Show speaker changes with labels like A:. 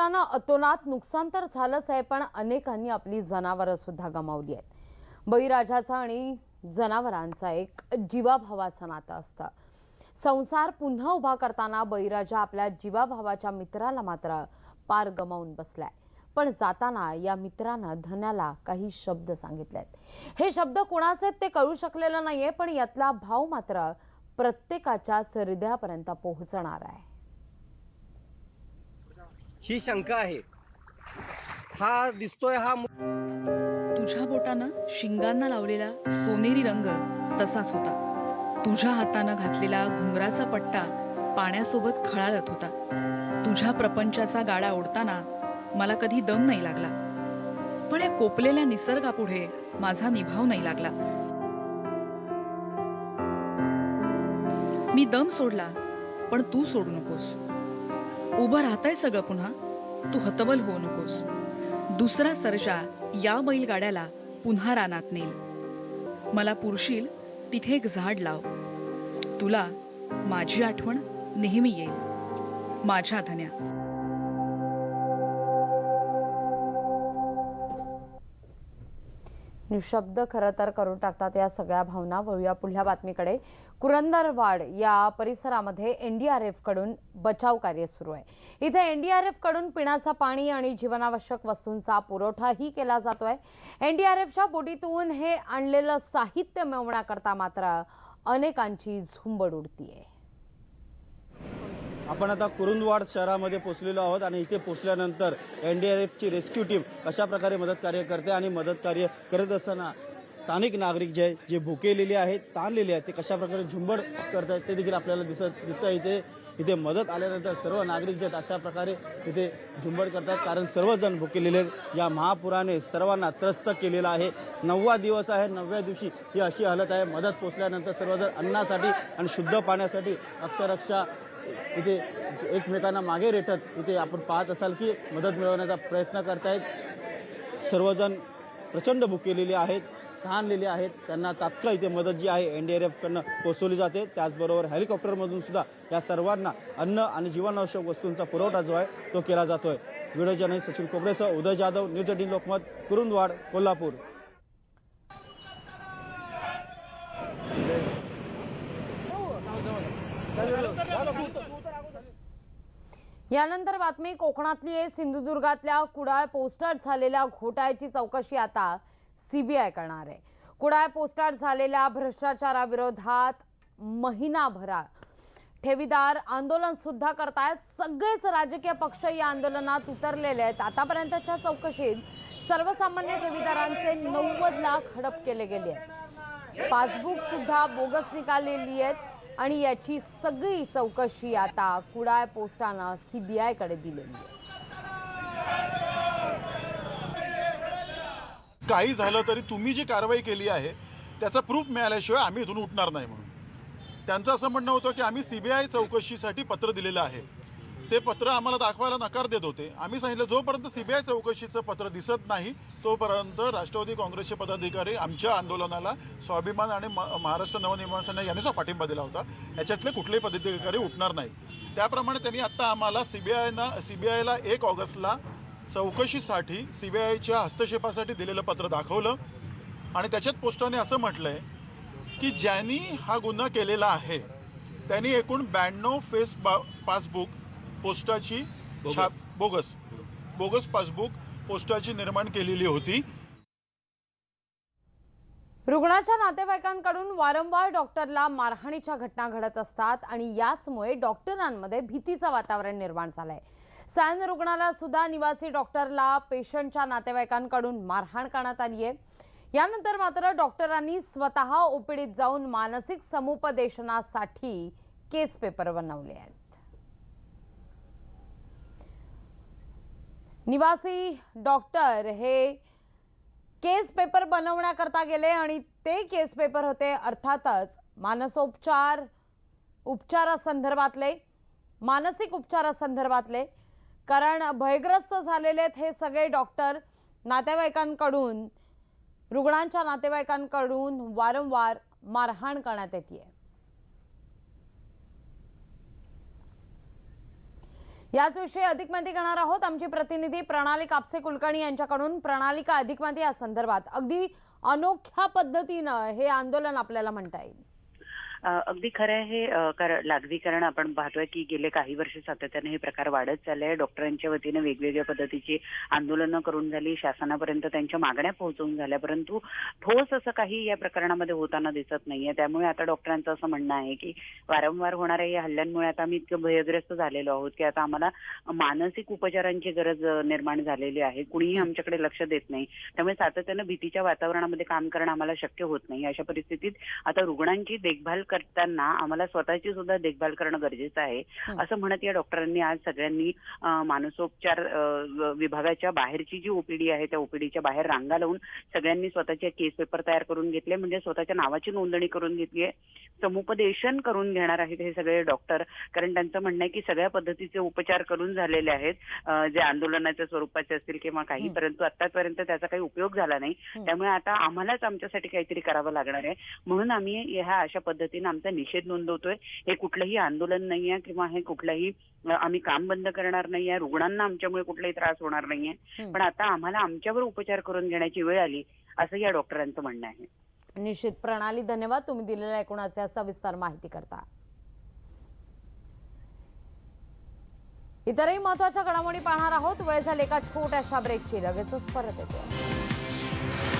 A: पुरानं अतोनात नुकसान तर झालंच आहे पण अनेकांनी आपली जनावरं सुद्धा गमावली आहेत. बळीराजाचा आणि जनावरांचा एक जीवाभावाचं नातं असतं. संसार पुन्हा उभा करताना बळीराजा आपल्या जीवाभावाच्या मित्राला मात्र पार गमावून बसलाय. पण जाताना या मित्रानं धन्याला काही शब्द सांगितलेत. हे शब्द कोणाचे आहेत ते कळू शकलेलं नाहीये पण यातला भाव मात्र प्रत्येकाच्याच हृदयापर्यंत पोहोचणार आहे.
B: ही शंका आहे. हा दिसतोय हा
C: तुझ्या बोटानं शिंगांना लावलेला सोनेरी रंग तसाच होता. तुझ्या हातानं घातलेला घुंगराचा पट्टा पाण्यासोबत खळाळत होता. तुझ्या प्रपंचाचा गाडा ओढताना मला कधी दम नाही लागला. पण या कोपलेल्या निसर्गापुढे माझा निभाव नाही लागला. मी दम सोडला पण तू सोडू नकोस. उभं राहतंय सगळं पुन्हा. तू हतबल होऊ नकोस. दुसरा सर्जा या बैलगाड्याला पुन्हा रानात नेईल. मला पुरशील तिथे एक झाड लाव. तुला माझी आठवण नेहमी येईल. माझ्या धन्या.
A: निशब्द खरं तर करून टाकतात या सगळ्या भावना. वळूया पुढल्या बातमीकडे. कुरंदरवाड या परिसरामध्ये एनडीआरएफकडून बचाव कार्य सुरू आहे. इथे एनडीआरएफकडून पिण्याचं पाणी आणि जीवनावश्यक वस्तूंचा पुरवठाही केला जातोय. एनडीआरएफच्या बोटीतून हे आणलेलं साहित्य मिळवण्याकरता मात्र अनेकांची झुंबड उडतीये.
D: आपण आता कुरुंदवाड शहरामध्ये पोचलेलो आहोत आणि इथे पोचल्यानंतर एन डी आर एफची रेस्क्यू टीम कशा प्रकारे मदत कार्य करते आणि मदत कार्य करत असताना स्थानिक नागरिक जे जे भुकेलेले आहेत ताणलेले आहेत ते कशा प्रकारे झुंबड करत आहेत ते देखील आपल्याला दिसत दिसतं इथे. इथे मदत आल्यानंतर सर्व नागरिक जे आहेत अशा प्रकारे इथे झुंबड करतात. कारण सर्वजण भुकेलेले आहेत. या महापुराने सर्वांना त्रस्त केलेला आहे. नववा दिवस आहे. नवव्या दिवशी ही अशी हालत आहे. मदत पोचल्यानंतर सर्वजण अन्नासाठी आणि शुद्ध पाण्यासाठी अक्षरशः इथे एकमेकांना मागे रेटत इथे आपण पाहत असाल की मदत मिळवण्याचा प्रयत्न करतायत. सर्वजण प्रचंड भुकेलेले आहेत तहानलेले आहेत. त्यांना तात्काळ इथे मदत जी आहे एन डी आर एफकडनं पोहोचवली जाते. त्याचबरोबर हेलिकॉप्टरमधून सुद्धा या सर्वांना अन्न आणि जीवनावश्यक वस्तूंचा पुरवठा जो आहे तो केला जातोय. व्हिडिओ जर्नलिस्ट सचिन कोबरेसह उदय जाधव न्यूज एटीन लोकमत कुरुंदवाड कोल्हापूर.
A: यानंतर बातमी कोकणातली आहे. सिंधुदुर्गातल्या कुडाळ पोस्टात झालेल्या घोटाळ्याची चौकशी आता सीबीआय करणार आहे. कुडाळ पोस्टात झालेल्या भ्रष्टाचाराविरोधात महिनाभरा ठेवीदार आंदोलन सुद्धा करतायत. सगळेच राजकीय पक्ष या आंदोलनात उतरलेले आहेत. आतापर्यंतच्या चौकशीत सर्वसामान्य ठेवीदारांचे नव्वद लाख हडप केले गेले आहेत. पासबुक सुद्धा बोगस निकालेली आहेत. आणि याची सगळी चौकशी आता कुडाळ पोस्टानं सीबीआयकडे दिलेली आहे.
E: काही झालं तरी तुम्ही जी कारवाई केली आहे त्याचा प्रूफ मिळाल्याशिवाय आम्ही इथून उठणार नाही म्हणून. त्यांचं असं म्हणणं होतं की आम्ही सीबीआय चौकशीसाठी पत्र दिलेलं आहे. ते पत्र आम्हाला दाखवायला नकार देत होते. आम्ही सांगितलं जोपर्यंत सी बी आय चौकशीचं पत्र दिसत नाही तोपर्यंत राष्ट्रवादी काँग्रेसचे पदाधिकारी आमच्या आंदोलनाला स्वाभिमान आणि म- महाराष्ट्र नवनिर्माण सेना यांनी जो पाठिंबा दिला होता. याच्यातले कुठलेही पदाधिकारी उठणार नाही. त्याप्रमाणे त्यांनी आत्ता आम्हाला सी बी आयनं सी बी आयला एक ऑगस्टला चौकशीसाठी सी बी आयच्या हस्तक्षेपासाठी दिलेलं पत्र दाखवलं. आणि त्याच्यात पोस्टाने असं म्हटलं आहे की ज्यांनी हा गुन्हा केलेला आहे त्यांनी एकूण ब्याण्णव फेस बा पासबुक पोस्टाची छाप बोगस. बोगस पासबुक पोस्टाची निर्माण केलेली होती.
A: रुग्णाच्या नातेवाईकांकडून वारंवार डॉक्टरला मारहाणीच्या घटना घडत असतात आणि याचमुळे डॉक्टरांमध्ये भीतीचं वातावरण निर्माण झालंय. सॅन रुग्णालयात सुद्धा निवासी डॉक्टरला पेशंटच्या नातेवाईकांकडून मारहाण करण्यात आली आहे यानंतर मात्र डॉक्टरांनी स्वतः ओपीडीत जाऊन मानसिक समुपदेशनासाठी केस पेपर बनवले आहेत. निवासी डॉक्टर हे केस पेपर बनवण्याकरता गेले आणि ते केस पेपर होते अर्थातच मानसोपचार उपचारासंदर्भातले मानसिक उपचारासंदर्भातले. कारण भयग्रस्त झालेले आहेत हे सगळे डॉक्टर नातेवाईकांकडून रुग्णांच्या नातेवाईकांकडून वारंवार मारहाण करण्यात येते याच विषयी अधिक माहिती घेणार आहोत. आमची प्रतिनिधी प्रणाली कापसे कुलकर्णी यांच्याकडून. प्रणालिका अधिक माहिती या संदर्भात. अगदी अनोख्या पद्धतीनं हे आंदोलन आपल्याला म्हणता येईल.
F: अगदी खरं आहे अ, कारण लाघवीकरण आपण पाहतोय की गेले काही वर्ष सातत्याने हे प्रकार वाढत चालले. आहे डॉक्टरांच्या वतीने वेगवेगळ्या पद्धतीची आंदोलनं करून झाली. शासनापर्यंत त्यांच्या मागण्या पोहोचवून झाल्या. परंतु ठोस असं काही या प्रकरणामध्ये होताना दिसत नाहीये. त्यामुळे आता डॉक्टरांचं असं म्हणणं आहे की वारंवार होणाऱ्या या हल्ल्यांमुळे आता आम्ही इतकं भयग्रस्त झालेलो आहोत की आता आम्हाला मानसिक उपचारांची गरज निर्माण झालेली आहे. कुणीही आमच्याकडे लक्ष देत नाही. त्यामुळे सातत्यानं भीतीच्या वातावरणामध्ये काम करणं आम्हाला शक्य होत नाही. अशा परिस्थितीत आता रुग्णांची देखभाल करताना आम्हाला स्वतःची सुद्धा देखभाल करणं गरजेचं आहे. असं म्हणत या डॉक्टरांनी आज सगळ्यांनी मानसोपचार विभागाच्या बाहेरची जी ओपीडी आहे त्या ओपीडीच्या बाहेर रांगा लावून सगळ्यांनी स्वतःचे केस पेपर तयार करून घेतले म्हणजे स्वतःच्या नावाची नोंदणी करून घेतली आहे समुपदेशन करून घेणार आहेत हे सगळे डॉक्टर कारण त्यांचं म्हणणं आहे की सगळ्या पद्धतीचे उपचार करून झालेले आहेत जे आंदोलनाच्या स्वरूपाचे असतील किंवा काही. परंतु आतापर्यंत त्याचा काही उपयोग झाला नाही. त्यामुळे आता आम्हालाच आमच्यासाठी काहीतरी करावं लागणार आहे म्हणून आम्ही ह्या अशा पद्धतीने आमचा निषेध नोंदवतोय. हे कुठलंही आंदोलन नाहीये किंवा हे कुठलंही आम्ही काम बंद करणार नाहीये. रुग्णांना आमच्यामुळे कुठलाही त्रास होणार नाहीये. पण आता आम्हाला आमच्यावर उपचार करून घेण्याची वेळ आली असं या डॉक्टरांचं म्हणणं आहे.
A: निश्चित प्रणाली धन्यवाद. तुम्ही दिलेल्या एकूणाच्या सविस्तर माहिती करता. इतरही महत्त्वाच्या घडामोडी पाहणार आहोत. वेळ झाली एका छोट्याशा ब्रेकची लगेचच परत येतो.